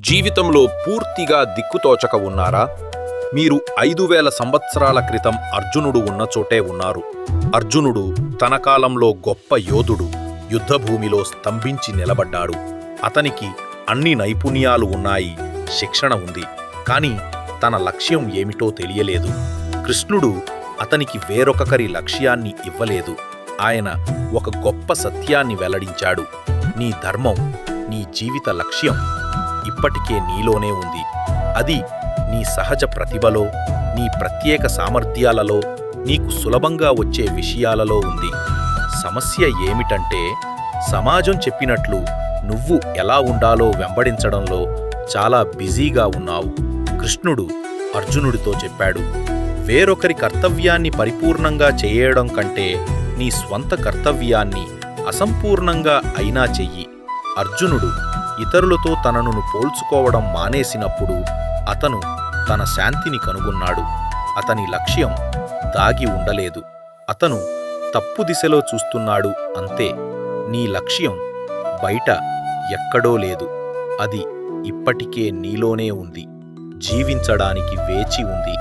జీవితంలో పూర్తిగా దిక్కుతోచక ఉన్నారా మీరు ఐదు వేల సంవత్సరాల క్రితం అర్జునుడు ఉన్న చోటే ఉన్నారు. అర్జునుడు తన కాలంలో గొప్ప యోధుడు యుద్ధభూమిలో స్తంభించి నిలబడ్డాడు. అతనికి అన్ని నైపుణ్యాలు ఉన్నాయి శిక్షణ ఉంది. కాని తన లక్ష్యం ఏమిటో తెలియలేదు. కృష్ణుడు అతనికి వేరొకరి లక్ష్యాన్ని ఇవ్వలేదు. ఆయన ఒక గొప్ప సత్యాన్ని వెల్లడించాడు. నీ ధర్మం నీ జీవిత లక్ష్యం ఇప్పటికే నీలోనే ఉంది. అది నీ సహజ ప్రతిభలో నీ ప్రత్యేక సామర్థ్యాలలో నీకు సులభంగా వచ్చే విషయాలలో ఉంది. సమస్య ఏమిటంటే సమాజం చెప్పినట్లు నువ్వు ఎలా ఉండాలో వెంబడించడంలో చాలా బిజీగా ఉన్నావు. కృష్ణుడు అర్జునుడితో చెప్పాడు వేరొకరి కర్తవ్యాన్ని పరిపూర్ణంగా చేయడం కంటే నీ స్వంత కర్తవ్యాన్ని అసంపూర్ణంగా అయినా చెయ్యి. అర్జునుడు ఇతరులతో తనను పోల్చుకోవడం మానేసినప్పుడు అతను తన శాంతిని కనుగొన్నాడు. అతని లక్ష్యం దాగి ఉండలేదు. అతను తప్పు దిశలో చూస్తున్నాడు అంతే. నీ లక్ష్యం బయట ఎక్కడో లేదు. అది ఇప్పటికే నీలోనే ఉంది. జీవించడానికి వేచి ఉంది.